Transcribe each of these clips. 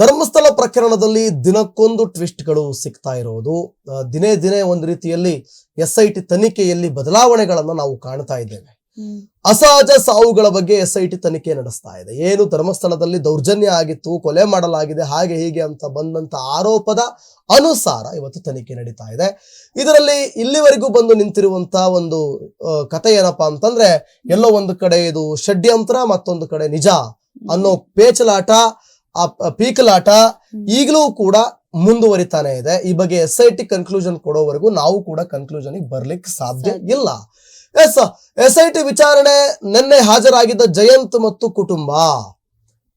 ಧರ್ಮಸ್ಥಳ ಪ್ರಕರಣದಲ್ಲಿ ದಿನಕ್ಕೊಂದು ಟ್ವಿಸ್ಟ್ಗಳು ಸಿಗ್ತಾ ಇರೋದು. ದಿನೇ ದಿನೇ ಒಂದು ರೀತಿಯಲ್ಲಿ ಎಸ್ ಐ ಟಿ ತನಿಖೆಯಲ್ಲಿ ಬದಲಾವಣೆಗಳನ್ನು ನಾವು ಕಾಣ್ತಾ ಇದ್ದೇವೆ. ಅಸಹಜ ಸಾವುಗಳ ಬಗ್ಗೆ ಎಸ್ ಐ ಟಿ ತನಿಖೆ ನಡೆಸ್ತಾ ಇದೆ. ಏನು ಧರ್ಮಸ್ಥಳದಲ್ಲಿ ದೌರ್ಜನ್ಯ ಆಗಿತ್ತು ಕೊಲೆ ಮಾಡಲಾಗಿದೆ ಹಾಗೆ ಹೀಗೆ ಅಂತ ಬಂದಂತ ಆರೋಪದ ಅನುಸಾರ ಇವತ್ತು ತನಿಖೆ ನಡೀತಾ ಇದೆ. ಇದರಲ್ಲಿ ಇಲ್ಲಿವರೆಗೂ ಬಂದು ನಿಂತಿರುವಂತ ಒಂದು ಕತೆ ಏನಪ್ಪಾ ಅಂತಂದ್ರೆ ಎಲ್ಲೋ ಒಂದು ಕಡೆ ಇದು ಷಡ್ಯಂತ್ರ ಮತ್ತೊಂದು ಕಡೆ ನಿಜ ಅನ್ನೋ ಪೇಚಲಾಟ ಆ ಪೀಕಲಾಟ ಈಗಲೂ ಕೂಡ ಮುಂದುವರಿತಾನೆ ಇದೆ. ಈ ಬಗ್ಗೆ ಎಸ್ ಐ ಟಿ ಕನ್ಕ್ಲೂಷನ್ ಕೊಡೋವರೆಗೂ ನಾವು ಕೂಡ ಕನ್ಕ್ಲೂಷನ್ ಬರ್ಲಿಕ್ಕೆ ಸಾಧ್ಯ. ಇಲ್ಲ. ಎಸ್ ಎಸ್ ಐ ಟಿ ವಿಚಾರಣೆ ನಿನ್ನೆ ಹಾಜರಾಗಿದ್ದ ಜಯಂತ್ ಮತ್ತು ಕುಟುಂಬ.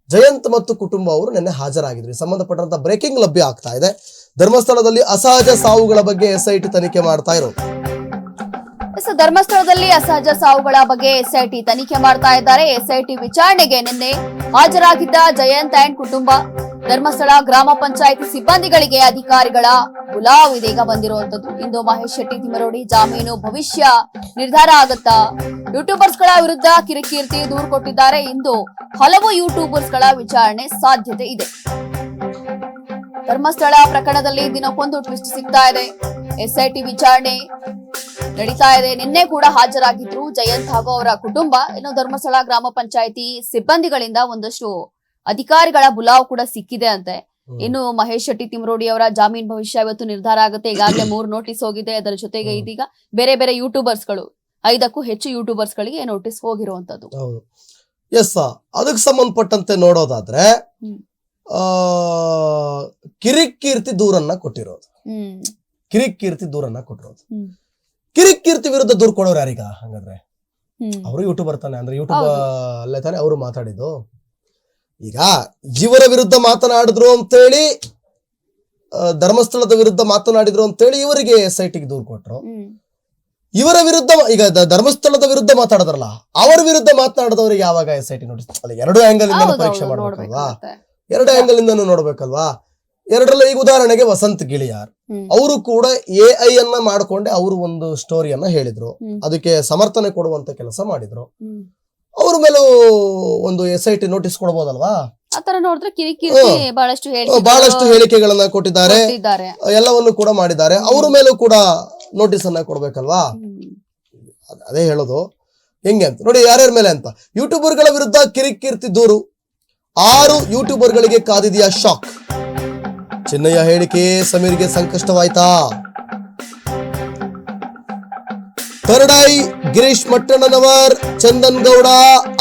ಜಯಂತ್ ಮತ್ತು ಕುಟುಂಬ ಅವರು ನಿನ್ನೆ ಹಾಜರಾಗಿದ್ರು. ಸಂಬಂಧಪಟ್ಟಂತ ಬ್ರೇಕಿಂಗ್ ಲಭ್ಯ ಆಗ್ತಾ ಇದೆ. ಧರ್ಮಸ್ಥಳದಲ್ಲಿ ಅಸಹಜ ಸಾವುಗಳ ಬಗ್ಗೆ ಎಸ್ ಐ ಟಿ ತನಿಖೆ ಮಾಡ್ತಾ ಇರೋದು ಎಸ್ ಧರ್ಮಸ್ಥಳದಲ್ಲಿ ಅಸಹಜ ಸಾವುಗಳ ಬಗ್ಗೆ ಎಸ್ಐಟಿ ತನಿಖೆ ಮಾಡ್ತಾ ಇದ್ದಾರೆ. ಎಸ್ಐಟಿ ವಿಚಾರಣೆಗೆ ನಿನ್ನೆ ಹಾಜರಾಗಿದ್ದ ಜಯಂತ್ ಆ್ಯಂಡ್ ಕುಟುಂಬ. ಧರ್ಮಸ್ಥಳ ಗ್ರಾಮ ಪಂಚಾಯತ್ ಸಿಬ್ಬಂದಿಗಳಿಗೆ ಅಧಿಕಾರಿಗಳ ಬುಲಾವ್ ಇದೀಗ ಬಂದಿರುವಂತದ್ದು ಇಂದು ಮಹೇಶ್ ಶೆಟ್ಟಿ ತಿಮರೋಡಿ ಜಾಮೀನು ಭವಿಷ್ಯ ನಿರ್ಧಾರ ಆಗುತ್ತಾ? ಯೂಟ್ಯೂಬರ್ಸ್ಗಳ ವಿರುದ್ಧ ಕಿರಿಕೀರ್ತಿ ದೂರು ಕೊಟ್ಟಿದ್ದಾರೆ. ಇಂದು ಹಲವು ಯೂಟ್ಯೂಬರ್ಸ್ಗಳ ವಿಚಾರಣೆ ಸಾಧ್ಯತೆ ಇದೆ. ಧರ್ಮಸ್ಥಳ ಪ್ರಕರಣದಲ್ಲಿ ದಿನಕ್ಕೊಂದು ಟ್ವಿಸ್ಟ್ ಸಿಗ್ತಾ ಇದೆ. ಎಸ್ಐಟಿ ವಿಚಾರಣೆ ನಡೀತಾ ಇದೆ. ನಿನ್ನೆ ಕೂಡ ಹಾಜರಾಗಿದ್ರು ಜಯಂತ್ ಹಾಗೂ ಅವರ ಕುಟುಂಬ. ಇನ್ನು ಧರ್ಮಸ್ಥಳ ಗ್ರಾಮ ಪಂಚಾಯತಿ ಸಿಬ್ಬಂದಿಗಳಿಂದ ಒಂದಷ್ಟು ಅಧಿಕಾರಿಗಳ ಬುಲಾವ್ ಕೂಡ ಸಿಕ್ಕಿದೆ ಅಂತೆ. ಇನ್ನು ಮಹೇಶ್ ಶೆಟ್ಟಿ ತಿಮರೋಡಿ ಅವರ ಜಾಮೀನ್ ಭವಿಷ್ಯ ಇವತ್ತು ನಿರ್ಧಾರ ಆಗುತ್ತೆ. ಈಗಾಗಲೇ ಮೂರು ನೋಟಿಸ್ ಹೋಗಿದೆ. ಅದರ ಜೊತೆಗೆ ಇದೀಗ ಬೇರೆ ಬೇರೆ ಯೂಟ್ಯೂಬರ್ಸ್ಗಳು ಐದಕ್ಕೂ ಹೆಚ್ಚು ಯೂಟ್ಯೂಬರ್ಸ್ ಗಳಿಗೆ ನೋಟಿಸ್ ಹೋಗಿರುವಂತದ್ದು. ಎಸ್ ಅದಕ್ಕೆ ಸಂಬಂಧಪಟ್ಟಂತೆ ನೋಡೋದಾದ್ರೆ ಕಿರಿಕೀರ್ತಿ ದೂರನ್ನ ಕೊಟ್ಟಿರೋದು. ಕಿರಿಕೀರ್ತಿ ದೂರನ್ನ ಕೊಟ್ಟಿರೋದು. ಕಿರಿಕೀರ್ತಿ ವಿರುದ್ಧ ದೂರ ಕೊಡೋರು ಯಾರೀಗ ಹಂಗಾದ್ರೆ? ಅವರು ಯೂಟ್ಯೂಬರ್ ತಾನೆ ಅಂದ್ರೆ ಯೂಟ್ಯೂಬ್. ಅಲ್ಲೇ ತಾನೆ ಅವರು ಮಾತಾಡಿದ್ದು. ಈಗ ಇವರ ವಿರುದ್ಧ ಮಾತನಾಡಿದ್ರು ಅಂತೇಳಿ ಧರ್ಮಸ್ಥಳದ ವಿರುದ್ಧ ಮಾತನಾಡಿದ್ರು ಅಂತೇಳಿ ಇವರಿಗೆ ಸೈಟಿಗೆ ದೂರು ಕೊಟ್ರು. ಇವರ ವಿರುದ್ಧ ಈಗ ಧರ್ಮಸ್ಥಳದ ವಿರುದ್ಧ ಮಾತಾಡಿದ್ರಲ್ಲ ಅವರ ವಿರುದ್ಧ ಮಾತನಾಡಿದವರಿಗೆ ಯಾವಾಗ ಎಸ್ ಐ ಟಿ ನೋಟಿಸ್ ಅಲ್ಲ ಎರಡು ಆಂಗಲ್ ಪರೀಕ್ಷೆ ಮಾಡ್ಬೇಕಲ್ವಾ. ಎರಡು ಆಂಗಲ್ ಇಂದ ನೋಡ್ಬೇಕಲ್ವಾ? ಎರಡರಲ್ಲಿ ಈಗ ಉದಾಹರಣೆಗೆ ವಸಂತ್ ಗಿಳಿಯಾರ್. ಅವರು ಕೂಡ ಎ ಐ ಅನ್ನ ಮಾಡ್ಕೊಂಡೆ ಅವರು ಒಂದು ಸ್ಟೋರಿಯನ್ನ ಹೇಳಿದ್ರು. ಅದಕ್ಕೆ ಸಮರ್ಥನೆ ಕೊಡುವಂತ ಕೆಲಸ ಮಾಡಿದ್ರು. ಅವ್ರ ಮೇಲೂ ಒಂದು ಎಸ್ ಐ ಟಿ ನೋಟಿಸ್ ಕೊಡ್ಬೋದಲ್ವಾ? ಬಹಳಷ್ಟು ಹೇಳಿಕೆ ಬಹಳಷ್ಟು ಹೇಳಿಕೆಗಳನ್ನ ಕೊಟ್ಟಿದ್ದಾರೆ. ಕೊಟ್ಟಿದ್ದಾರೆ. ಎಲ್ಲವನ್ನು ಕೂಡ ಮಾಡಿದ್ದಾರೆ. ಅವ್ರ ಮೇಲೂ ಕೂಡ ನೋಟಿಸ್ ಅನ್ನ ಕೊಡ್ಬೇಕಲ್ವಾ ಅದೇ ಹೇಳೋದು. ಹೆಂಗೆ ಅಂತ? ನೋಡಿ ಯಾರ್ಯಾರ ಮೇಲೆ ಅಂತ. ಯೂಟ್ಯೂಬರ್ಗಳ ವಿರುದ್ಧ ಕಿರಿಕಿರ್ತಿ ದೂರು ಆರು ಯೂಟ್ಯೂಬರ್ಗಳಿಗೆ ಕಾದಿದೆಯಾ ಶಾಕ್? ಚಿನ್ನಯ್ಯ ಹೇಳಿಕೆ ಸಮೀರ್ಗೆ ಸಂಕಷ್ಟವಾಯ್ತಾ? ತರಡಾಯಿ ಗಿರೀಶ್ ಮಟ್ಟಣ್ಣನವರ್ ಚಂದನ್ ಗೌಡ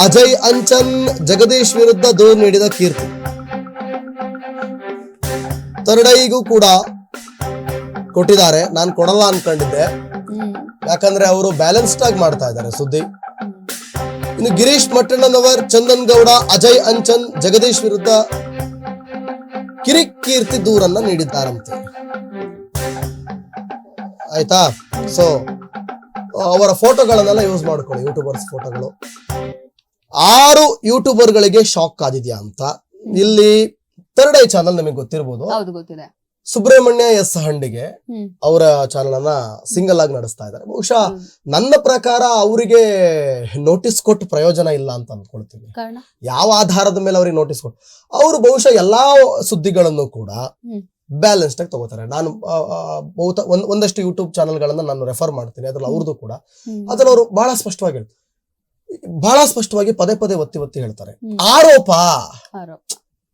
ಅಜಯ್ ಅಂಚನ್ ಜಗದೀಶ್ ವಿರುದ್ಧ ದೂರು ನೀಡಿದ ಕೀರ್ತಿ. ತರಡೈಗೂ ಕೂಡ ಕೊಟ್ಟಿದ್ದಾರೆ. ನಾನು ಕೊಡಲ್ಲ ಅನ್ಕೊಂಡಿದ್ದೆ. ಯಾಕಂದ್ರೆ ಅವರು ಬ್ಯಾಲೆನ್ಸ್ಡ್ ಆಗಿ ಮಾಡ್ತಾ ಇದ್ದಾರೆ ಸುದ್ದಿ. ಇನ್ನು ಗಿರೀಶ್ ಮಟ್ಟಣ್ಣನವರ್, ಚಂದನ್ ಗೌಡ, ಅಜಯ್ ಅಂಚನ್, ಜಗದೀಶ್ ವಿರುದ್ಧ ಕಿರಿಕೀರ್ತಿ ದೂರನ್ನ ನೀಡಿದ್ದಾರಂತೆ. ಆಯ್ತಾ? ಸೊ ಅವರ ಫೋಟೋಗಳನ್ನೆಲ್ಲ ಯೂಸ್ ಮಾಡ್ಕೊಳ್ಳಿ ಯೂಟ್ಯೂಬರ್ಸ್ ಫೋಟೋಗಳು. ಆರು ಯೂಟ್ಯೂಬರ್ಗಳಿಗೆ ಶಾಕ್ ಆದಿದ್ಯಾ ಅಂತ. ಇಲ್ಲಿ ಥರ್ಡ್ ಐ ಚಾನಲ್ ನಿಮಗೆ ಗೊತ್ತಿರ್ಬೋದು. ಸುಬ್ರಹ್ಮಣ್ಯ ಎಸ್ ಹಂಡಿಗೆ. ಅವರ ಚಾನಲ್ ಅನ್ನ ಸಿಂಗಲ್ ಆಗಿ ನಡೆಸ್ತಾ ಇದ್ದಾರೆ. ಬಹುಶಃ ನನ್ನ ಪ್ರಕಾರ ಅವರಿಗೆ ನೋಟಿಸ್ ಕೊಟ್ಟು ಪ್ರಯೋಜನ ಇಲ್ಲ ಅಂತ ಅನ್ಕೊಳ್ತೀನಿ. ಕಾರಣ? ಯಾವ ಆಧಾರದ ಮೇಲೆ ಅವ್ರಿಗೆ ನೋಟಿಸ್ ಕೊಟ್ಟು ಅವರು ಬಹುಶಃ ಎಲ್ಲಾ ಸುದ್ದಿಗಳನ್ನು ಕೂಡ. ಬ್ಯಾಲೆನ್ಸ್ಡ್ ಆಗಿ ತಗೋತಾರೆ. ನಾನು ಬಹುತ ಒಂದ್ ಒಂದಷ್ಟು ಯೂಟ್ಯೂಬ್ ಚಾನಲ್ಗಳನ್ನ ನಾನು ರೆಫರ್ ಮಾಡ್ತೀನಿ. ಅದ್ರಲ್ಲಿ ಅವ್ರದ್ದು ಕೂಡ. ಅದನ್ನ ಅದ್ರಲ್ಲಿ ಅವರು ಬಹಳ ಸ್ಪಷ್ಟವಾಗಿ ಹೇಳ್ತಾರೆ. ಬಹಳ ಸ್ಪಷ್ಟವಾಗಿ ಪದೇ ಪದೇ ಒತ್ತಿ ಒತ್ತಿ ಹೇಳ್ತಾರೆ. ಆರೋಪ.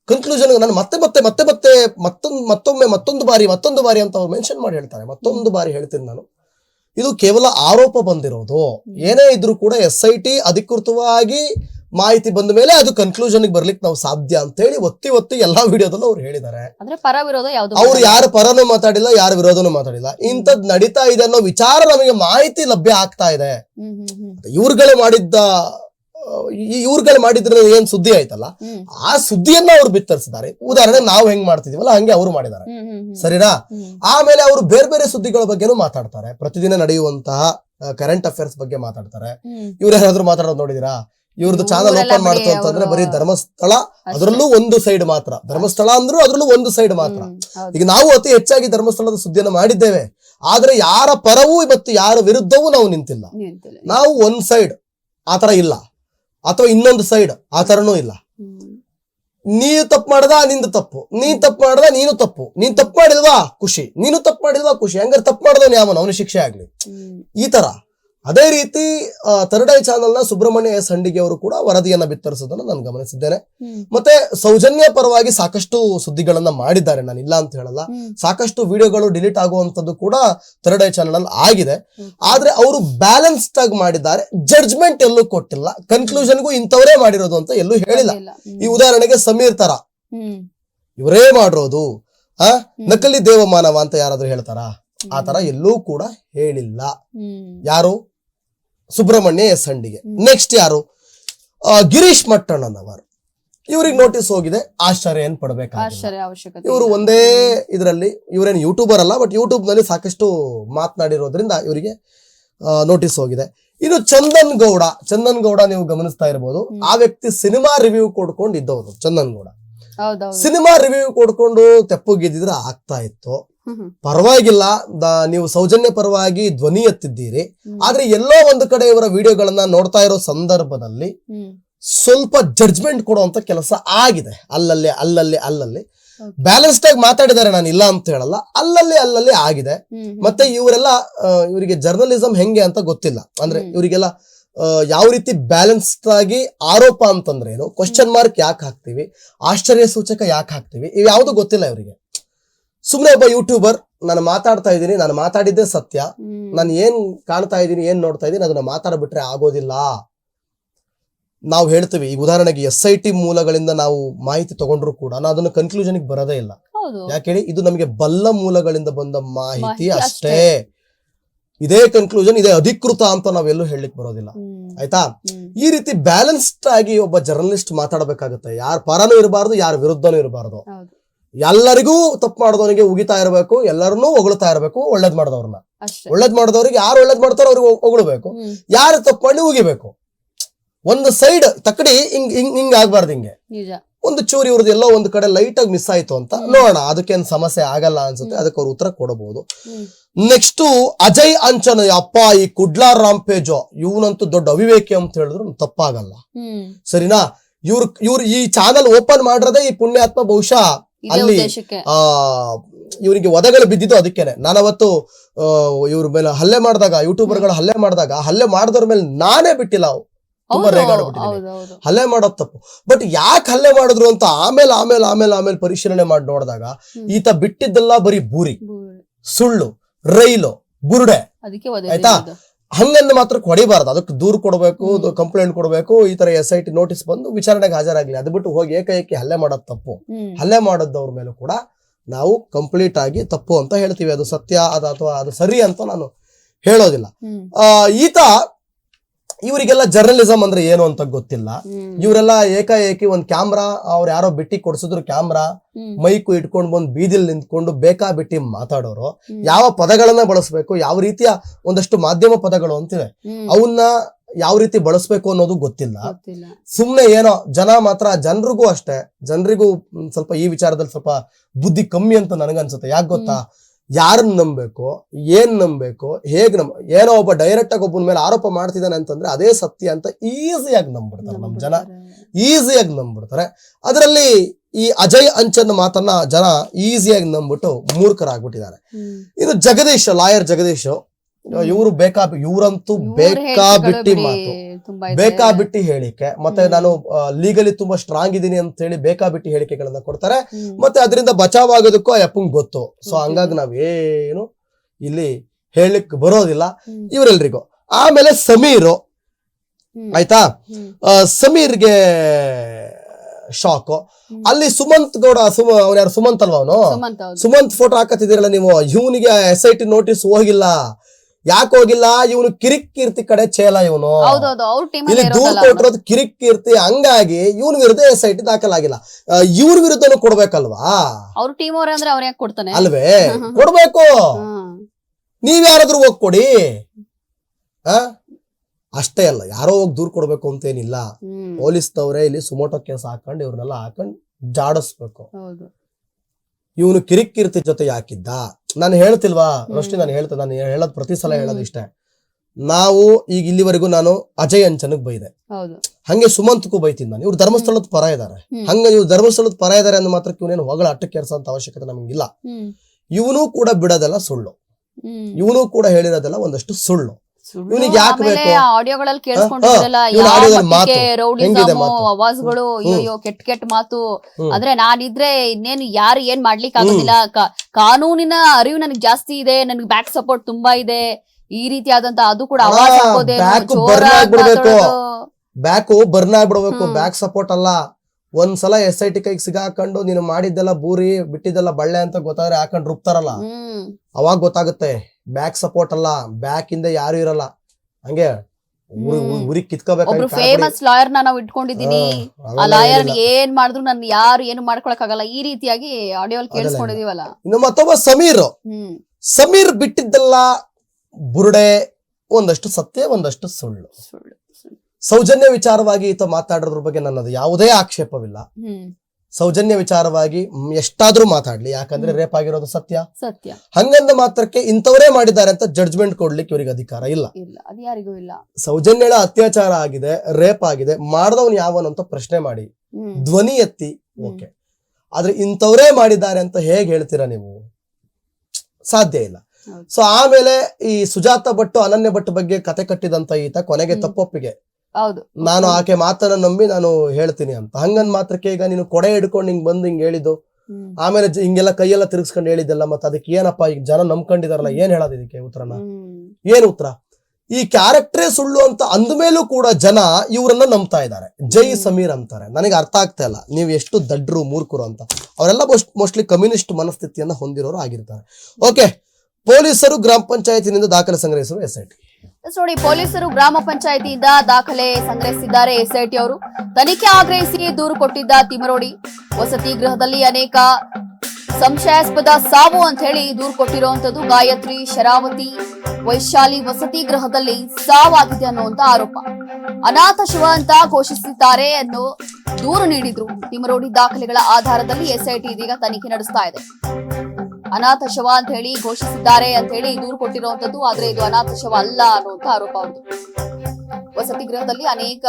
ಕನ್ಕ್ಲೂಷನ್ ನಾನು ಮತ್ತೆ ಮತ್ತೆ ಮತ್ತೆ ಮತ್ತೆ ಮತ್ತೊಂದು ಮತ್ತೊಮ್ಮೆ ಮತ್ತೊಂದು ಬಾರಿ ಮತ್ತೊಂದು ಬಾರಿ ಅಂತ ಅವ್ರು ಮೆನ್ಷನ್ ಮಾಡಿ ಹೇಳ್ತಾರೆ. ಮತ್ತೊಂದು ಬಾರಿ ಹೇಳ್ತೀನಿ ನಾನು. ಇದು ಕೇವಲ ಆರೋಪ ಬಂದಿರೋದು. ಏನೇ ಇದ್ರೂ ಕೂಡ ಎಸ್ ಐ ಟಿ ಅಧಿಕೃತವಾಗಿ ಮಾಹಿತಿ ಬಂದ ಮೇಲೆ ಅದು ಕನ್ಕ್ಲೂಷನ್ ಬರ್ಲಿಕ್ಕೆ ನಾವು ಸಾಧ್ಯ ಅಂತ ಹೇಳಿ ಒತ್ತಿ ಒತ್ತಿ ಎಲ್ಲಾ ವಿಡಿಯೋದಲ್ಲೂ ಅವ್ರು ಹೇಳಿದ್ದಾರೆ. ಅಂದ್ರೆ ಪರ ವಿರೋಧ ಯಾವ್ದು ಅವ್ರು ಯಾರ ಪರನೂ ಮಾತಾಡಿಲ್ಲ ಯಾರು ವಿರೋಧನೂ ಮಾತಾಡಿಲ್ಲ. ಇಂಥದ್ ನಡೀತಾ ಇದೆ ಅನ್ನೋ ವಿಚಾರ ನಮಗೆ ಮಾಹಿತಿ ಲಭ್ಯ ಆಗ್ತಾ ಇದೆ. ಇವ್ರುಗಳೇ ಮಾಡಿದ್ದ ಇವ್ರುಗಳು ಮಾಡಿದ್ರೆ ಏನ್ ಸುದ್ದಿ ಆಯ್ತಲ್ಲ ಆ ಸುದ್ದಿಯನ್ನ ಅವ್ರು ಬಿತ್ತರಿಸಿದ್ದಾರೆ. ಉದಾಹರಣೆ ನಾವು ಹೆಂಗ್ ಮಾಡ್ತಿದೀವಲ್ಲ ಹಂಗೆ ಅವರು ಮಾಡಿದ್ದಾರೆ. ಸರಿನಾ? ಆಮೇಲೆ ಅವರು ಬೇರೆ ಬೇರೆ ಸುದ್ದಿಗಳ ಬಗ್ಗೆನೂ ಮಾತಾಡ್ತಾರೆ. ಪ್ರತಿದಿನ ನಡೆಯುವಂತಹ ಕರೆಂಟ್ ಅಫೇರ್ಸ್ ಬಗ್ಗೆ ಮಾತಾಡ್ತಾರೆ. ಇವ್ರು ಯಾರಾದ್ರೂ ಮಾತಾಡೋದು ನೋಡಿದಿರಾ? ಇವ್ರದ್ದು ಚಾನಲ್ ಓಪನ್ ಮಾಡ್ತು ಅಂತಂದ್ರೆ ಬರೀ ಧರ್ಮಸ್ಥಳ. ಅದರಲ್ಲೂ ಒಂದು ಸೈಡ್ ಮಾತ್ರ. ಧರ್ಮಸ್ಥಳ ಅಂದ್ರೂ ಅದ್ರಲ್ಲೂ ಒಂದು ಸೈಡ್ ಮಾತ್ರ. ಈಗ ನಾವು ಅತಿ ಹೆಚ್ಚಾಗಿ ಧರ್ಮಸ್ಥಳದ ಸುದ್ದಿಯನ್ನು ಮಾಡಿದ್ದೇವೆ. ಆದ್ರೆ ಯಾರ ಪರವೂ ಮತ್ತು ಯಾರ ವಿರುದ್ಧವೂ ನಾವು ನಿಂತಿಲ್ಲ. ನಾವು ಒಂದ್ ಸೈಡ್ ಆತರ ಇಲ್ಲ. ಅಥವಾ ಇನ್ನೊಂದು ಸೈಡ್ ಆ ತರನೂ ಇಲ್ಲ. ನೀನು ನೀವು ತಪ್ಪು ಮಾಡದ ನಿಂದು ತಪ್ಪು. ನೀನ್ ತಪ್ಪು ಮಾಡದ ನೀನು ತಪ್ಪು. ನೀನ್ ತಪ್ಪು ಮಾಡಿಲ್ವಾ? ಖುಷಿ. ನೀನು ತಪ್ಪು ಮಾಡಿಲ್ವಾ? ಖುಷಿ. ಹಂಗಾರೆ ತಪ್ಪು ಮಾಡಿದವನು ಯಾವನ? ಅವನು ಶಿಕ್ಷೆ ಆಗ್ಲಿ. ಈ ತರ. ಅದೇ ರೀತಿ ಥರ್ಡ್ ಐ ನ ಸುಬ್ರಹ್ಮಣ್ಯ ಎಸ್ ಹಂಡಿಗೆ ಅವರು ಕೂಡ ವರದಿಯನ್ನ ಬಿತ್ತರಿಸೋದನ್ನ ನಾನು ಗಮನಿಸಿದ್ದೇನೆ. ಮತ್ತೆ ಸೌಜನ್ಯ ಪರವಾಗಿ ಸಾಕಷ್ಟು ಸುದ್ದಿಗಳನ್ನ ಮಾಡಿದ್ದಾರೆ ನಾನು ಇಲ್ಲ ಅಂತ ಹೇಳಲ್ಲ. ಸಾಕಷ್ಟು ವಿಡಿಯೋಗಳು ಡಿಲೀಟ್ ಆಗುವಂತದ್ದು ಕೂಡ ಥರ್ಡ್ ಐ ಚಾನಲ್ ಅಲ್ಲಿ ಆಗಿದೆ. ಆದ್ರೆ ಅವರು ಬ್ಯಾಲೆನ್ಸ್ಡ್ ಆಗಿ ಮಾಡಿದ್ದಾರೆ. ಜಡ್ಜ್ಮೆಂಟ್ ಎಲ್ಲೂ ಕೊಟ್ಟಿಲ್ಲ. ಕನ್ಕ್ಲೂಷನ್ಗೂ ಇಂಥವರೇ ಮಾಡಿರೋದು ಅಂತ ಎಲ್ಲೂ ಹೇಳಿಲ್ಲ. ಈ ಉದಾಹರಣೆಗೆ ಸಮೀರ್ ತರ ಇವರೇ ಮಾಡಿರೋದು. ಆ? ನಕಲಿ ದೇವಮಾನವ ಅಂತ ಯಾರಾದ್ರೂ ಹೇಳ್ತಾರಾ? ಆ ತರ ಎಲ್ಲೂ ಕೂಡ ಹೇಳಿಲ್ಲ. ಯಾರು? ಸುಬ್ರಹ್ಮಣ್ಯ ಎಸ್ ಹಂಡಿಗೆ ನೆಕ್ಸ್ಟ್ ಯಾರು? ಗಿರೀಶ್ ಮಟ್ಟಣ್ಣನವರು. ಇವ್ರಿಗೆ ನೋಟಿಸ್ ಹೋಗಿದೆ. ಆಶ್ಚರ್ಯ ಏನ್ ಪಡ್ಬೇಕು ಆಶ್ಚರ್ಯ ಅವಶ್ಯಕತೆ ಇವರು ಒಂದೇ ಇದರಲ್ಲಿ ಇವರೇನು ಯೂಟ್ಯೂಬರ್ ಅಲ್ಲ ಬಟ್ ಯೂಟ್ಯೂಬ್ನಲ್ಲಿ ಸಾಕಷ್ಟು ಮಾತನಾಡಿರೋದ್ರಿಂದ ಇವರಿಗೆ ನೋಟಿಸ್ ಹೋಗಿದೆ. ಇನ್ನು ಚಂದನ್ ಗೌಡ ಚಂದನ್ ಗೌಡ ನೀವು ಗಮನಿಸ್ತಾ ಇರಬಹುದು ಆ ವ್ಯಕ್ತಿ ಸಿನಿಮಾ ರಿವ್ಯೂ ಕೊಡ್ಕೊಂಡು ಇದ್ದವರು ಚಂದನ್ ಗೌಡ. ಸಿನಿಮಾ ರಿವ್ಯೂ ಕೊಡ್ಕೊಂಡು ತೆಪ್ಪುಗಿದ್ದಿದ್ರೆ ಆಗ್ತಾ ಇತ್ತು. ಪರವಾಗಿಲ್ಲ ನೀವು ಸೌಜನ್ಯ ಪರವಾಗಿ ಧ್ವನಿ ಎತ್ತಿದ್ದೀರಿ. ಆದ್ರೆ ಎಲ್ಲೋ ಒಂದು ಕಡೆ ಇವರ ವಿಡಿಯೋಗಳನ್ನ ನೋಡ್ತಾ ಇರೋ ಸಂದರ್ಭದಲ್ಲಿ ಸ್ವಲ್ಪ ಜಡ್ಜ್ಮೆಂಟ್ ಕೊಡುವಂತ ಕೆಲಸ ಆಗಿದೆ. ಅಲ್ಲಲ್ಲಿ ಅಲ್ಲಲ್ಲಿ ಅಲ್ಲಲ್ಲಿ. ಬ್ಯಾಲೆನ್ಸ್ಡ್ ಆಗಿ ಮಾತಾಡಿದ್ದಾರೆ ನಾನು ಇಲ್ಲ ಅಂತ ಹೇಳಲ್ಲ. ಅಲ್ಲಲ್ಲಿ ಅಲ್ಲಲ್ಲಿ ಆಗಿದೆ. ಮತ್ತೆ ಇವರೆಲ್ಲ ಇವರಿಗೆ ಜರ್ನಲಿಸಂ ಹೆಂಗೆ ಅಂತ ಗೊತ್ತಿಲ್ಲ. ಅಂದ್ರೆ. ಇವರಿಗೆಲ್ಲ ಯಾವ ರೀತಿ ಬ್ಯಾಲೆನ್ಸ್ಡ್ ಆಗಿ ಆರೋಪ ಅಂತಂದ್ರೆ ಏನು? ಕ್ವಶನ್ ಮಾರ್ಕ್ ಯಾಕೆ ಹಾಕ್ತಿವಿ? ಆಶ್ಚರ್ಯ ಸೂಚಕ ಯಾಕೆ ಹಾಕ್ತಿವಿ? ಇವ್ ಯಾವುದು ಗೊತ್ತಿಲ್ಲ ಇವರಿಗೆ. ಸುಮ್ಮನೆ ಒಬ್ಬ ಯೂಟ್ಯೂಬರ್ ನಾನು ಮಾತಾಡ್ತಾ ಇದ್ದೀನಿ ನಾನು ಮಾತಾಡಿದ್ದೇ ಸತ್ಯ. ನಾನು ಏನ್ ಕಾಣ್ತಾ ಇದ್ದೀನಿ ಏನ್ ನೋಡ್ತಾ ಇದ್ದೀನಿ ಅದನ್ನ ಮಾತಾಡ್ಬಿಟ್ರೆ ಆಗೋದಿಲ್ಲ. ನಾವು ಹೇಳ್ತೀವಿ ಈಗ ಉದಾಹರಣೆಗೆ ಎಸ್ ಐ ಟಿ ಮೂಲಗಳಿಂದ ನಾವು ಮಾಹಿತಿ ತಗೊಂಡ್ರು ಕೂಡ ನಾವು ಅದನ್ನ ಕನ್ಕ್ಲೂಷನ್ಗೆ ಬರೋದೇ ಇಲ್ಲ. ಹೌದು. ಯಾಕೆ ಇದು ನಮಗೆ ಬಲ್ಲ ಮೂಲಗಳಿಂದ ಬಂದ ಮಾಹಿತಿ ಅಷ್ಟೇ. ಇದೇ ಕನ್ಕ್ಲೂಷನ್ ಇದೇ ಅಧಿಕೃತ ಅಂತ ನಾವೆಲ್ಲೂ ಹೇಳಲಿಕ್ಕೆ ಬರೋದಿಲ್ಲ. ಆಯ್ತಾ? ಈ ರೀತಿ ಬ್ಯಾಲೆನ್ಸ್ಡ್ ಆಗಿ ಒಬ್ಬ ಜರ್ನಲಿಸ್ಟ್ ಮಾತಾಡಬೇಕಾಗುತ್ತೆ. ಯಾರ ಪರನೂ ಇರಬಾರ್ದು ಯಾರ ವಿರುದ್ಧನೂ ಇರಬಾರ್ದು. ಎಲ್ಲರಿಗೂ ತಪ್ಪು ಮಾಡಿದವನಿಗೆ ಉಗಿತಾ ಇರಬೇಕು ಎಲ್ಲರನ್ನೂ ಹೊಗಳ್ತಾ ಇರಬೇಕು ಒಳ್ಳೇದ್ ಮಾಡಿದವ್ರನ್ನ. ಒಳ್ಳೇದ್ ಮಾಡಿದವ್ರಿಗೆ ಯಾರು ಒಳ್ಳೇದ್ ಮಾಡ್ತಾರೋ ಅವ್ರಿಗೆ ಹೊಗಳ್ಬೇಕು. ಯಾರು ತಪ್ಪು ಮಾಡಿ ಉಗಿಬೇಕು. ಒಂದು ಸೈಡ್ ತಕ್ಕಡಿ ಹಿಂಗ್ ಹಿಂಗ್ ಹಿಂಗ್ ಆಗ್ಬಾರ್ದು ಹಿಂಗೆ. ಒಂದು ಚೂರು ಇವ್ರದ್ದು ಎಲ್ಲೋ ಒಂದು ಕಡೆ ಲೈಟ್ ಆಗಿ ಮಿಸ್ ಆಯ್ತು ಅಂತ ನೋಡೋಣ. ಅದಕ್ಕೇನು ಸಮಸ್ಯೆ ಆಗಲ್ಲ ಅನ್ಸುತ್ತೆ. ಅದಕ್ಕೆ ಅವ್ರು ಉತ್ತರ ಕೊಡಬಹುದು ನೆಕ್ಸ್ಟ್ ಅಜಯ್ ಅಂಚನ ಅಪ್ಪ ಈ ಕುಡ್ಲಾರ್ ರಾಂಪೇಜೋ ಇವನಂತೂ ದೊಡ್ಡ ಅವಿವೇಕಿ ಅಂತ ಹೇಳಿದ್ರು ತಪ್ಪಾಗಲ್ಲ. ಸರಿನಾ? ಇವ್ರ ಇವ್ರು ಈ ಚಾನಲ್ ಓಪನ್ ಮಾಡಿರೋದೇ ಈ ಪುಣ್ಯಾತ್ಮ ಬಹುಶಃ ಅಲ್ಲಿ ಆ ಇವರಿಗೆ ಒದಗಳು ಬಿದ್ದಿದ್ದು ಅದಕ್ಕೇನೆ. ನಾನವತ್ತು ಇವ್ರ ಮೇಲೆ ಹಲ್ಲೆ ಮಾಡಿದಾಗ ಯೂಟ್ಯೂಬರ್ಗಳು ಹಲ್ಲೆ ಮಾಡಿದಾಗ ಹಲ್ಲೆ ಮಾಡಿದವ್ರ ಮೇಲೆ ನಾನೇ ಬಿಟ್ಟಿಲ್ಲ ತುಂಬಾ ರೇಗಾಡ್ಬಿಟ್ಟಿದ್ದೀನಿ ಹಲ್ಲೆ ಮಾಡೋದ್ ತಪ್ಪು. ಬಟ್ ಯಾಕೆ ಹಲ್ಲೆ ಮಾಡಿದ್ರು ಅಂತ ಆಮೇಲೆ ಆಮೇಲೆ ಆಮೇಲೆ ಆಮೇಲೆ ಪರಿಶೀಲನೆ ಮಾಡಿ ನೋಡಿದಾಗ. ಈತ ಬಿಟ್ಟಿದ್ದೆಲ್ಲ ಬರೀ ಬೂರಿ ಸುಳ್ಳು ರೈಲು ಬುರುಡೆ ಆಯ್ತಾ? ಹಂಗಂದ ಮಾತ್ರ ಹೊಡಿಬಾರ್ದು. ಅದಕ್ಕೆ ದೂರು ಕೊಡಬೇಕು ಕಂಪ್ಲೇಂಟ್ ಕೊಡಬೇಕು ಈ ತರ ಎಸ್ ಐ ಟಿ ನೋಟಿಸ್ ಬಂದು ವಿಚಾರಣೆಗೆ ಹಾಜರಾಗ್ಲಿ. ಅದು ಬಿಟ್ಟು ಹೋಗಿ ಏಕಾಏಕಿ ಹಲ್ಲೆ ಮಾಡೋದು ತಪ್ಪು. ಹಲ್ಲೆ ಮಾಡೋದವ್ರ ಮೇಲೂ ಕೂಡ ನಾವು ಕಂಪ್ಲೀಟ್ ಆಗಿ ತಪ್ಪು ಅಂತ ಹೇಳ್ತೀವಿ. ಅದು ಸತ್ಯ ಅದ ಅಥವಾ ಅದು ಸರಿ ಅಂತ ನಾನು ಹೇಳೋದಿಲ್ಲ. ಆ, ಈತ ಇವರಿಗೆಲ್ಲ ಜರ್ನಲಿಸಂ ಅಂದ್ರೆ ಏನು ಅಂತ ಗೊತ್ತಿಲ್ಲ. ಇವರೆಲ್ಲ ಏಕಾಏಕಿ ಒಂದ್ ಕ್ಯಾಮ್ರಾ ಅವ್ರ ಯಾರೋ ಬಿಟ್ಟಿ ಕೊಡ್ಸಿದ್ರು ಕ್ಯಾಮ್ರಾ ಮೈಕು ಇಟ್ಕೊಂಡು ಬಂದು ಬೀದಿಲ್ ನಿಂತ್ಕೊಂಡು ಬೇಕಾ ಬಿಟ್ಟಿ ಮಾತಾಡೋರು. ಯಾವ ಪದಗಳನ್ನ ಬಳಸಬೇಕು ಯಾವ ರೀತಿಯ ಒಂದಷ್ಟು ಮಾಧ್ಯಮ ಪದಗಳು ಅಂತಿವೆ. ಅವನ್ನ ಯಾವ ರೀತಿ ಬಳಸ್ಬೇಕು ಅನ್ನೋದು ಗೊತ್ತಿಲ್ಲ. ಗೊತ್ತಿಲ್ಲ. ಸುಮ್ನೆ ಏನೋ ಜನ ಮಾತ್ರ ಜನರಿಗೂ ಅಷ್ಟೇ ಜನರಿಗೂ ಸ್ವಲ್ಪ ಈ ವಿಚಾರದಲ್ಲಿ ಸ್ವಲ್ಪ ಬುದ್ಧಿ ಕಮ್ಮಿ ಅಂತ ನನಗನ್ಸುತ್ತೆ. ಯಾಕೆ ಗೊತ್ತಾ? ಯಾರನ್ನ ನಂಬಬೇಕು ಏನ್ ನಂಬಬೇಕು ಹೇಗ್ ನಂಬ ಏನೋ ಒಬ್ಬ ಡೈರೆಕ್ಟ್ ಆಗಿ ಒಬ್ಬನ ಮೇಲೆ ಆರೋಪ ಮಾಡ್ತಿದ್ದಾನೆ ಅಂತಂದ್ರೆ ಅದೇ ಸತ್ಯ ಅಂತ ಈಸಿಯಾಗಿ ನಂಬಿಡ್ತಾರೆ ನಮ್ ಜನ. ಈಸಿಯಾಗಿ ನಂಬಿಡ್ತಾರೆ. ಅದರಲ್ಲಿ ಈ ಅಜಯ್ ಅಂಚನ್ ಮಾತನ್ನ ಜನ ಈಸಿಯಾಗಿ ನಂಬಿಟ್ಟು ಮೂರ್ಖರಾಗ್ಬಿಟ್ಟಿದ್ದಾರೆ. ಇದು ಜಗದೀಶ್ ಲಾಯರ್ ಜಗದೀಶ್. ಇವರು ಬೇಕಾ ಇವರಂತೂ ಇವ್ರ ಬೇಕಾ ಬಿಟ್ಟಿ ಮಾತು. ಬೇಕಾ ಬಿಟ್ಟಿ ಹೇಳಿಕೆ. ಮತ್ತೆ ನಾನು ಲೀಗಲಿ ತುಂಬಾ ಸ್ಟ್ರಾಂಗ್ ಇದೀನಿ ಅಂತ ಹೇಳಿ ಬೇಕಾ ಬಿಟ್ಟಿ ಹೇಳಿಕೆಗಳನ್ನ ಕೊಡ್ತಾರೆ. ಮತ್ತೆ ಅದರಿಂದ ಬಚಾವ್ ಆಗೋದಕ್ಕೂ ಅಪ್ಪಂಗ್ ಗೊತ್ತು. ಸೊ. ಹಂಗಾಗಿ ನಾವೇನು ಇಲ್ಲಿ ಹೇಳಲಿಕ್ಕೆ ಬರೋದಿಲ್ಲ. ಇವರೆಲ್ರಿಗೂ. ಆಮೇಲೆ ಸಮೀರ್. ಆಯ್ತಾ? ಸಮೀರ್ಗೆ ಶಾಕ್. ಅಲ್ಲಿ ಸುಮಂತ್ ಗೌಡ ಸುಮ ಅವ್ರ ಯಾರು ಸುಮಂತ್ ಅಲ್ವಾ ಅವನು? ಸುಮಂತ್ ಸುಮಂತ್ ಫೋಟೋ ಹಾಕತ್ತಿದ್ದೀರಲ್ಲ ನೀವು. ಇವನಿಗೆ ಎಸ್ ಐ ಟಿ ನೋಟಿಸ್ ಹೋಗಿಲ್ಲ. ಯಾಕೆ ಹೋಗಿಲ್ಲ? ಇವನು ಕಿರಿಕ್ ಕೀರ್ತಿ ಕಡೆ ಚೇಲ ಇವನು. ಇಲ್ಲಿ ದೂರ್ ಕೊಟ್ಟಿರೋದು ಕಿರಿಕ್ ಕೀರ್ತಿ ಹಂಗಾಗಿ ಇವನ್ ವಿರುದ್ಧ ಎಸ್ ಐ ಟಿ ದಾಖಲಾಗಿಲ್ಲ. ಇವ್ರ ವಿರುದ್ಧನೂ ಕೊಡ್ಬೇಕಲ್ವಾ? ಅವ್ರ ಟೀಮ್ ಅವ್ರೆ ಅಂದ್ರೆ ಅವ್ರ ಯಾಕೆ ಕೊಡ್ತಾನೆ? ಅಲ್ವೇ? ಕೊಡ್ಬೇಕು. ನೀವ್ ಯಾರಾದ್ರೂ ಹೋಗ್ ಕೊಡಿ. ಆ? ಅಷ್ಟೇ ಅಲ್ಲ ಯಾರೋ ಹೋಗಿ ದೂರ್ ಕೊಡ್ಬೇಕು ಅಂತೇನಿಲ್ಲ. ಪೊಲೀಸ್ ಪೊಲೀಸ್ನವರೇ ಇಲ್ಲಿ ಸುಮೋಟೋ ಕೇಸ್ ಹಾಕೊಂಡು ಇವ್ರನ್ನೆಲ್ಲ ಹಾಕೊಂಡು ಜಾಡಿಸ್ಬೇಕು. ಇವನು ಕಿರಿಕ್ ಕೀರ್ತಿ ಜೊತೆ ಯಾಕಿದ್ದ? ನಾನು ಹೇಳ್ತಿಲ್ವಾ? ರಶ್ಮಿ ನಾನು ಹೇಳ್ತೇನೆ ನಾನು ಹೇಳೋದು ಪ್ರತಿ ಸಲ ಹೇಳೋದು ಇಷ್ಟೇ. ನಾವು ಈಗ ಇಲ್ಲಿವರೆಗೂ ನಾನು ಅಜಯ್ ಅಂಚನಕ್ ಬೈದೆ. ಹಂಗೆ ಸುಮಂತ್ಗೂ ಬೈತೀನಿ ನಾನು. ಇವ್ರು ಧರ್ಮಸ್ಥಳದ ಪರ ಇದ್ದಾರೆ. ಹಂಗ ಇವ್ರು ಧರ್ಮಸ್ಥಳದ ಪರ ಇದ್ದಾರೆ ಅಂದ್ರೆ ಮಾತ್ರಕ್ಕೆ ಇವನೇನು ಹೊಗಳ ಅಟ್ಟಕ್ಕೆ ಅಂತ ಅವಶ್ಯಕತೆ ನಮ್ಗಿಲ್ಲ. ಇವನು ಕೂಡ ಬಿಡೋದೆಲ್ಲ ಸುಳ್ಳು. ಇವನು ಕೂಡ ಹೇಳಿರೋದೆಲ್ಲ ಒಂದಷ್ಟು ಸುಳ್ಳು. ಇವ್ನಿಗೆ ಯಾಕೆ ಬೇಕು? ಆಡಿಯೋಗಳಲ್ಲಿ. ರೌಡಿಸಮು? ಅವಾಜ್ಗಳು ಅಯ್ಯೋ ಕೆಟ್ಟ ಕೆಟ್ಟ ಮಾತು. ಅಂದ್ರೆ ನಾನಿದ್ರೆ ಇನ್ನೇನು ಯಾರು ಏನ್ ಮಾಡ್ಲಿಕ್ಕೆ ಆಗೋದಿಲ್ಲ ಕಾನೂನಿನ ಅರಿವು ನನಗೆ ಜಾಸ್ತಿ ಇದೆ ನನಗೆ ಬ್ಯಾಕ್ ಸಪೋರ್ಟ್ ತುಂಬಾ ಇದೆ ಈ ರೀತಿಯಾದಂತ ಅದು ಕೂಡ ಬ್ಯಾಕ್ ಅವಾಜ್ ಹಾಕೋದೇನು. ಬ್ಯಾಕು ಬರ್ನ್ ಆಗ್ಬಿಡ್ಬೇಕು. ಬ್ಯಾಕ್ ಸಪೋರ್ಟ್ ಅಲ್ಲ ಒಂದ್ಸಲ ಎಸ್ ಐ ಟಿ ಕೈಗೆ ಸಿಗಾಕೊಂಡು ನೀನು ಮಾಡಿದ್ದೆಲ್ಲ ಬೂರಿ ಬಿಟ್ಟಿದ್ದೆಲ್ಲ ಬಳ್ಳೆ ಅಂತ ಗೊತ್ತಾದ್ರೆ ಹಾಕೊಂಡು ರುಬ್ತಾರಲ್ಲ ಅವಾಗ ಗೊತ್ತಾಗುತ್ತೆ ಬ್ಯಾಕ್ ಸಪೋರ್ಟ್ ಅಲ್ಲ ಬ್ಯಾಕ್ ಇಂದ ಯಾರು ಇರಲ್ಲ. ಹಂಗೆ ಉರಿ ಕಿತ್ಕೋಬೇಕು ಫೇಮಸ್ ಲಾಯರ್ನ ನಾವು ಇಟ್ಕೊಂಡಿದೀನಿ. ಆ ಲಾಯರ್ ಏನ್ ಮಾಡಿದ್ರು ನನ್ ಯಾರು ಏನು ಮಾಡ್ಕೊಳಕ್ ಆಗಲ್ಲ ಈ ರೀತಿಯಾಗಿ ಆಡಿಯೋ ಕೇಳಿಸ್ಕೊಂಡಿದೀವಲ್ಲ. ಇನ್ನು ಮತ್ತೊಬ್ಬ ಸಮೀರ್. ಸಮೀರ್ ಬಿಟ್ಟಿದ್ದೆಲ್ಲ ಬುರುಡೆ ಒಂದಷ್ಟು ಸತ್ಯ ಒಂದಷ್ಟು ಸುಳ್ಳು. ಸೌಜನ್ಯ ವಿಚಾರವಾಗಿ ಈತ ಮಾತಾಡೋದ್ರ ಬಗ್ಗೆ ನನ್ನದು ಯಾವುದೇ ಆಕ್ಷೇಪವಿಲ್ಲ. ಸೌಜನ್ಯ ವಿಚಾರವಾಗಿ ಎಷ್ಟಾದ್ರೂ ಮಾತಾಡ್ಲಿ. ಯಾಕಂದ್ರೆ ರೇಪ್ ಆಗಿರೋದು ಸತ್ಯ. ಸತ್ಯ. ಹಂಗಂದ ಮಾತ್ರಕ್ಕೆ ಇಂಥವರೇ ಮಾಡಿದ್ದಾರೆ ಅಂತ ಜಡ್ಜ್ಮೆಂಟ್ ಕೊಡ್ಲಿಕ್ಕೆ ಇವರಿಗೆ ಅಧಿಕಾರ ಇಲ್ಲ. ಇಲ್ಲ ಅದು ಯಾರಿಗೂ ಇಲ್ಲ. ಸೌಜನ್ಯಳ ಅತ್ಯಾಚಾರ ಆಗಿದೆ ರೇಪ್ ಆಗಿದೆ ಮಾಡ್ದವನ್ ಯಾವನು ಅಂತ ಪ್ರಶ್ನೆ ಮಾಡಿ. ಧ್ವನಿ ಎತ್ತಿ ಓಕೆ. ಆದ್ರೆ ಇಂಥವರೇ ಮಾಡಿದ್ದಾರೆ ಅಂತ ಹೇಗೆ ಹೇಳ್ತೀರಾ ನೀವು? ಸಾಧ್ಯ ಇಲ್ಲ. ಸೊ ಆಮೇಲೆ ಈ ಸುಜಾತ ಭಟ್ ಅನನ್ಯ ಭಟ್ ಬಗ್ಗೆ ಕತೆ ಕಟ್ಟಿದಂತ ಈತ ಕೊನೆಗೆ. ತಪ್ಪೊಪ್ಪಿಗೆ. ನಾನು ಆಕೆ ಮಾತನ್ನ ನಂಬಿ ನಾನು ಹೇಳ್ತೀನಿ ಅಂತ. ಹಂಗಂದ್ ಮಾತ್ರಕ್ಕೆ ಈಗ ನೀನು ಕೊಡೆ ಹಿಡ್ಕೊಂಡು ಹಿಂಗ್ ಬಂದು ಹಿಂಗ್ ಹೇಳಿದ್ದು ಆಮೇಲೆ ಹಿಂಗೆಲ್ಲ ಕೈಯೆಲ್ಲ ತಿರುಗಿಸ್ಕೊಂಡು ಹೇಳಿದ್ದೆಲ್ಲ ಮತ್ತೆ ಅದಕ್ಕೆ ಏನಪ್ಪಾ ಈಗ ಜನ ನಂಬ್ಕೊಂಡಿದಾರಲ್ಲ ಏನ್ ಹೇಳೋದು ಇದಕ್ಕೆ ಉತ್ತರನ? ಏನ್ ಉತ್ತರ? ಈ ಕ್ಯಾರೆಕ್ಟರೇ ಸುಳ್ಳು ಅಂತ ಅಂದ್ಮೇಲೂ ಕೂಡ ಜನ ಇವರನ್ನ ನಂಬ್ತಾ ಇದ್ದಾರೆ. ಜೈ ಸಮೀರ್ ಅಂತಾರೆ. ನನಗೆ ಅರ್ಥ ಆಗ್ತಾ ಇಲ್ಲ. ನೀವು ಎಷ್ಟು ದಡ್ರು ಮೂರ್ಖರು ಅಂತ. ಅವರೆಲ್ಲ ಮೋಸ್ಟ್ಲಿ ಕಮ್ಯುನಿಸ್ಟ್ ಮನಸ್ಥಿತಿಯನ್ನ ಹೊಂದಿರೋರು ಆಗಿರ್ತಾರೆ. ಓಕೆ ಪೊಲೀಸರು ಗ್ರಾಮ ಪಂಚಾಯತಿನಿಂದ ದಾಖಲೆ ಸಂಗ್ರಹಿಸಲು ಎಸ್ ಐ ಟಿ. ನೋಡಿ, ಪೊಲೀಸರು ಗ್ರಾಮ ಪಂಚಾಯಿತಿಯಿಂದ ದಾಖಲೆ ಸಂಗ್ರಹಿಸಿದ್ದಾರೆ ಎಸ್ಐಟಿ ಅವರು. ತನಿಖೆ ಆಗ್ರಹಿಸಿ ದೂರು ಕೊಟ್ಟಿದ್ದ ತಿಮರೋಡಿ. ವಸತಿ ಗೃಹದಲ್ಲಿ ಅನೇಕ ಸಂಶಯಾಸ್ಪದ ಸಾವು ಅಂತ ಹೇಳಿ ದೂರು ಕೊಟ್ಟಿರುವಂತದ್ದು ಗಾಯತ್ರಿ, ಶರಾವತಿ, ವೈಶಾಲಿ ವಸತಿ ಗೃಹದಲ್ಲಿ ಸಾವಾಗಿದೆ ಅನ್ನುವಂತ ಆರೋಪ. ಅನಾಥ ಶಿವ ಅಂತ ಘೋಷಿಸಿದ್ದಾರೆ ಅನ್ನೋ ದೂರು ನೀಡಿದ್ರು. ತಿಮರೋಡಿ ದಾಖಲೆಗಳ ಆಧಾರದಲ್ಲಿ ಎಸ್ಐಟಿ ಇದೀಗ ತನಿಖೆ ನಡೆಸ್ತಾ ಇದೆ. ಅನಾಥ ಶವ ಅಂತ ಹೇಳಿ ಘೋಷಿಸಿದ್ದಾರೆ ಅಂತ ಹೇಳಿ ದೂರು ಕೊಟ್ಟಿರುವಂತದ್ದು ಆದ್ರೆ ಇದು ಅನಾಥ ಶವ ಅಲ್ಲ ಅನ್ನುವಂತ ಆರೋಪ ಅವ್ರದ್ದು ವಸತಿ ಗೃಹದಲ್ಲಿ ಅನೇಕ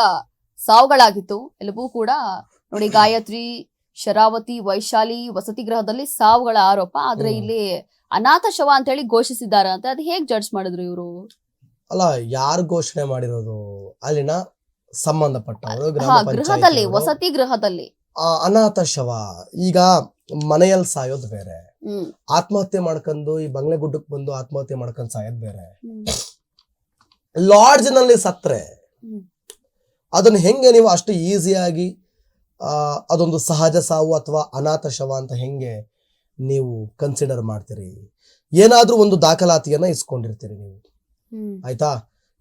ಸಾವುಗಳಾಗಿತ್ತು. ಎಲ್ಲವೂ ಕೂಡ ನೋಡಿ ಗಾಯತ್ರಿ ಶರಾವತಿ ವೈಶಾಲಿ ವಸತಿ ಗೃಹದಲ್ಲಿ ಸಾವುಗಳ ಆರೋಪ. ಆದ್ರೆ ಇಲ್ಲಿ ಅನಾಥ ಶವ ಅಂತ ಹೇಳಿ ಘೋಷಿಸಿದ್ದಾರೆ ಅಂತ ಅದು ಹೇಗ್ ಜಡ್ಜ್ ಮಾಡಿದ್ರು ಇವರು? ಅಲ್ಲ ಯಾರು ಘೋಷಣೆ ಮಾಡಿರೋದು? ಅಲ್ಲಿನ ಸಂಬಂಧಪಟ್ಟವರು ಗೃಹದಲ್ಲಿ ವಸತಿ ಗೃಹದಲ್ಲಿ. ಅನಾಥ ಶವ ಈಗ ಮನೆಯಲ್ಲಿ ಸಾಯೋದು ಬೇರೆ. ಆತ್ಮಹತ್ಯೆ ಮಾಡ್ಕೊಂಡು ಈ ಬಂಗ್ಲೆ ಗುಡ್ಡಕ್ಕೆ ಬಂದು ಆತ್ಮಹತ್ಯೆ ಮಾಡ್ಕೊಂಡು ಸಾಯೋದು ಬೇರೆ. ಲಾಡ್ಜ್ನಲ್ಲಿ ಸತ್ರೆ. ಅದನ್ನ ಹೆಂಗೆ ನೀವು ಅಷ್ಟು ಈಸಿಯಾಗಿ ಅದೊಂದು ಸಹಜ ಸಾವು ಅಥವಾ ಅನಾಥ ಶವ ಅಂತ ಹೆಂಗೆ ನೀವು ಕನ್ಸಿಡರ್ ಮಾಡ್ತೀರಿ? ಏನಾದ್ರೂ ಒಂದು ದಾಖಲಾತಿಯನ್ನ ಇಸ್ಕೊಂಡಿರ್ತೀರಿ ನೀವು. ಆಯ್ತಾ?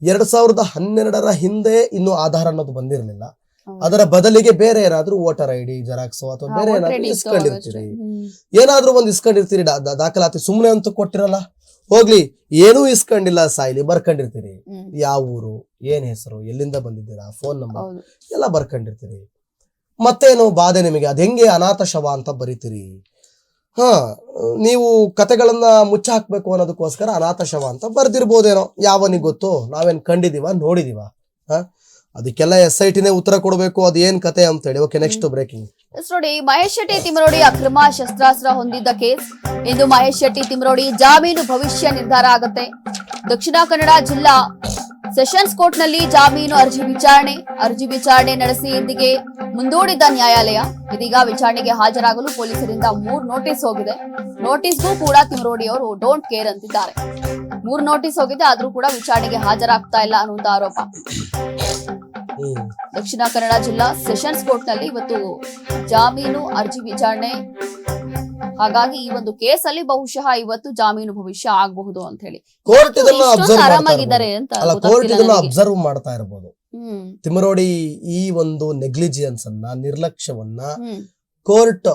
ಎರಡ್ ಸಾವಿರದ ಹನ್ನೆರಡರ ಹಿಂದೆ ಇನ್ನು ಆಧಾರ ಅನ್ನೋದು ಬಂದಿರಲಿಲ್ಲ. ಅದರ ಬದಲಿಗೆ ಬೇರೆ ಏನಾದ್ರೂ ವೋಟರ್ ಐ ಡಿ ಜೆರಾಕ್ಸ್ ಅಥವಾ ಬೇರೆ ಏನಾದ್ರೂ ಇಸ್ಕೊಂಡಿರ್ತೀರಿ. ಏನಾದ್ರೂ ಒಂದು ಇಸ್ಕೊಂಡಿರ್ತೀರಿ ದಾಖಲಾತಿ ಸುಮ್ಮನೆ ಅಂತೂ ಕೊಟ್ಟಿರಲ್ಲ. ಹೋಗ್ಲಿ ಏನೂ ಇಸ್ಕೊಂಡಿಲ್ಲ ಸಾಯಿಲಿ ಬರ್ಕೊಂಡಿರ್ತೀರಿ. ಯಾವ ಊರು ಏನ್ ಹೆಸರು ಎಲ್ಲಿಂದ ಬಂದಿದ್ದೀರಾ ಫೋನ್ ನಂಬರ್ ಎಲ್ಲ ಬರ್ಕೊಂಡಿರ್ತೀರಿ. ಮತ್ತೇನು ಬಾಧೆ ನಿಮಗೆ? ಅದ್ ಹೆಂಗೆ ಅನಾಥ ಶವ ಅಂತ ಬರೀತೀರಿ? ಹಾ ನೀವು ಕತೆಗಳನ್ನ ಮುಚ್ಚ ಹಾಕ್ಬೇಕು ಅನ್ನೋದಕ್ಕೋಸ್ಕರ ಅನಾಥ ಶವ ಅಂತ ಬರ್ದಿರ್ಬೋದೇನೋ? ಯಾವನಿಗೆ ಗೊತ್ತು? ನಾವೇನ್ ಕಂಡಿದೀವ ನೋಡಿದೀವ? ಹಾ? ಅದಕ್ಕೆಲ್ಲ ಎಸ್ ಐ ಟಿನೇ ಉತ್ತರ ಕೊಡಬೇಕು, ಅದೇನ್ ಏನ್ ಕತೆ ಅಂತೇಳಿ. ಓಕೆ ನೆಕ್ಸ್ಟ್ ಬ್ರೇಕಿಂಗ್ ನೋಡಿ, ಮಹೇಶ್ ಶೆಟ್ಟಿ ತಿಮರೋಡಿ ಅಕ್ರಮ ಶಸ್ತ್ರಾಸ್ತ್ರ ಹೊಂದಿದ್ದ ಕೇಸ್. ಇಂದು ಮಹೇಶ್ ಶೆಟ್ಟಿ ತಿಮರೋಡಿ ಜಾಮೀನು ಭವಿಷ್ಯ ನಿರ್ಧಾರ ಆಗುತ್ತೆ. ದಕ್ಷಿಣ ಕನ್ನಡ ಜಿಲ್ಲಾ ಸೆಷನ್ಸ್ ಕೋರ್ಟ್ನಲ್ಲಿ ಜಾಮೀನು ಅರ್ಜಿ ವಿಚಾರಣೆ. ಅರ್ಜಿ ವಿಚಾರಣೆ ನಡೆಸಿ ಇಂದಿಗೆ ಮುಂದೂಡಿದ್ದ ನ್ಯಾಯಾಲಯ. ಇದೀಗ ವಿಚಾರಣೆಗೆ ಹಾಜರಾಗಲು ಪೊಲೀಸರಿಂದ ಮೂರು ನೋಟಿಸ್ ಹೋಗಿದೆ. ನೋಟಿಸ್ಗೂ ಕೂಡ ತಿಮರೋಡಿ ಅವರು ಡೋಂಟ್ ಕೇರ್ ಅಂತಿದ್ದಾರೆ. ಮೂರು ನೋಟಿಸ್ ಹೋಗಿದೆ, ಆದ್ರೂ ಕೂಡ ವಿಚಾರಣೆಗೆ ಹಾಜರಾಗ್ತಾ ಇಲ್ಲ ಅನ್ನುವಂತ ಆರೋಪ. ದಕ್ಷಿಣ ಕನ್ನಡ ಜಿಲ್ಲಾ ಸೆಷನ್ಸ್ ಕೋರ್ಟ್ನಲ್ಲಿ ಇವತ್ತು ಜಾಮೀನು ಅರ್ಜಿ ವಿಚಾರಣೆ. ಹಾಗಾಗಿ ಈ ಒಂದು ಕೇಸಲ್ಲಿ ಬಹುಶಃ ಇವತ್ತು ಜಾಮೀನು ಭವಿಷ್ಯ ಆಗಬಹುದು ಅಂತ ಹೇಳಿ. ಕೋರ್ಟ್ ಆರಾಮಾಗಿದ್ದಾರೆ ಅಂತ ಅಲ್ಲ ಕೋರ್ಟ್ ಇದನ್ನ ಅಬ್ಸರ್ವ್ ಮಾಡ್ತಾ ಇರಬಹುದು ತಿಮರೋಡಿ ಈ ಒಂದು ನೆಗ್ಲಿಜಿಯನ್ಸ್ ಅನ್ನ ನಿರ್ಲಕ್ಷ್ಯವನ್ನ ಕೋರ್ಟ್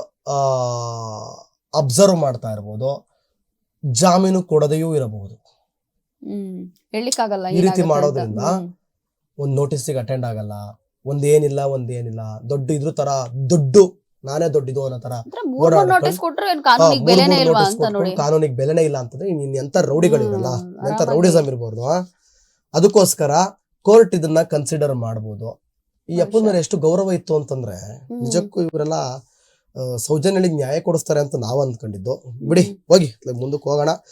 ಅಬ್ಸರ್ವ್ ಮಾಡ್ತಾ ಇರಬಹುದು ಜಾಮೀನು ಕೊಡದೆಯೂ ಇರಬಹುದು. ಈ ರೀತಿ ಮಾಡೋದ್ರಿಂದ. ಒಂದ್ ನೋಟಿಸಿಗೆ ಅಟೆಂಡ್ ಆಗಲ್ಲ ಒಂದೇನಿಲ್ಲ ಒಂದೇನಿಲ್ಲ ದೊಡ್ಡ ಇದ್ರ ತರ ದೊಡ್ಡ ನಾನೇ ದೊಡ್ಡಿದು ಅನ್ನೋ ತರ ಕಾನೂನಿಗೆ ಬೆಲೆನೇ ಇಲ್ಲ ಅಂತಂದ್ರೆ ನೀನ್ ಎಂತ ರೌಡಿಗಳಿರಲ್ಲ ಎಂತ. ರೌಡಿಸಮ್ ಇರ್ಬೋದು ಅದಕ್ಕೋಸ್ಕರ ಕೋರ್ಟ್ ಇದನ್ನ ಕನ್ಸಿಡರ್ ಮಾಡ್ಬೋದು. ಈ ಅಪ್ಪನ ಮೇಲೆ ಎಷ್ಟು ಗೌರವ ಇತ್ತು ಅಂತಂದ್ರೆ ನಿಜಕ್ಕೂ ಇವರೆಲ್ಲ ಸೌಜನ್ಯಗಳಿಗೆ ನ್ಯಾಯ ಕೊಡಿಸ್ತಾರೆ ಅಂತ ನಾವ್ ಅಂದ್ಕೊಂಡಿದ್ದು. ಬಿಡಿ ಹೋಗಿ ಮುಂದಕ್ಕೆ ಹೋಗೋಣ.